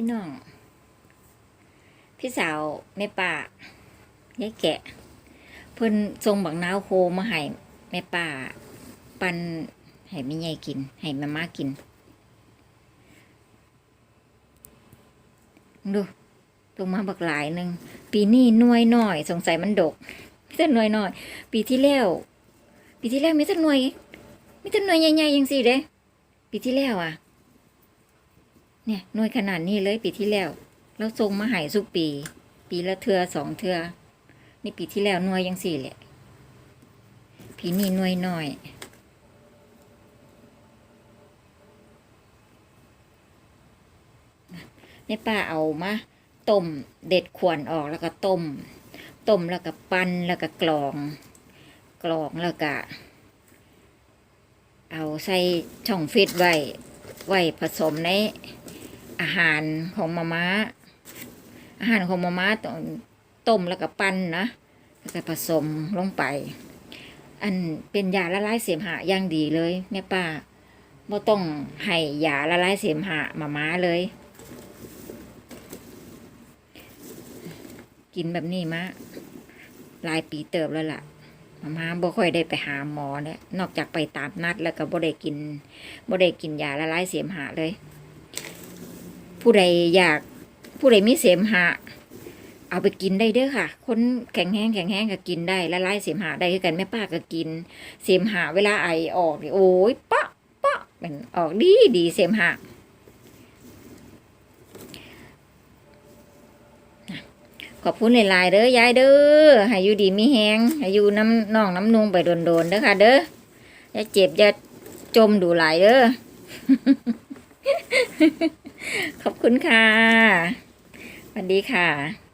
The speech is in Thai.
พี่น้อง พี่สาวแม่ป่ายายแกะ เพิ่นทรงบักนาวโคมาให้แม่ป่า ปันให้แม่ใหญ่กิน ให้แม่มากิน ดูลงมาบักหลายหนึ่ง ปีนี้น่วยน้อย สงสัยมันดกมีแต่หน่วยน้อย ปีที่แล้ว ปีที่แล้วมีแต่หน่วยมีแต่หน่วยใหญ่ๆอยังสิเด้ ปีที่แล้วอะ เนี่ยหน่วยขนาดนี้เลยปีที่แล้วเราทรงมาหายสุกปี ปีละเทือสองเทือนี่ปีที่แล้วหน่วยยังสี่แหละปีนี้หน่วยน้อยในป้าเอามาต้มเด็ดขวนออกแล้วก็ต้มต้มแล้วก็ปั้นแล้วก็กรอง กรองแล้วก็เอาใส่ช่องฟิตไว้ ไว้ผสมใน อาหารของมาม่าอาหารของมาม่าต้องต้มแล้วก็ปั้นนะแล้วก็ผสมลงไป อันเป็นยาละลายเสมหะอย่างดีเลยแม่ป้าบ่ต้องให้ยาละลายเสมหะมาม่าเลย กินแบบนี้มาหลายปีเติบแล้วล่ะมาม่าบ่ค่อยได้ไปหาหมอเนี่ยนอกจากไปตามนัดแล้วก็บ่ได้กินบ่ได้กินยาละลายเสมหะเลย ผู้ใดอยากผู้ใดมีเสมหะ เอาไปกินได้เด้อค่ะ คนแข็งแห้งแข็งแห้งก็กินได้ละลายเสมหะได้คือกันแม่ป้าก็กิน เสมหะเวลาไอออกนี่โอ้ยปะปะเป็นออกดีดีเสมหะขอบคุณหลายๆเด้อยายเด้อให้อยู่ดีมีแหงให้อยู่น้ำน่องน้ำนุงไปโดนๆเด้อค่ะ เด้ออย่าเจ็บอย่าจมดูหลายเด้อ ขอบคุณค่ะสวัสดีค่ะ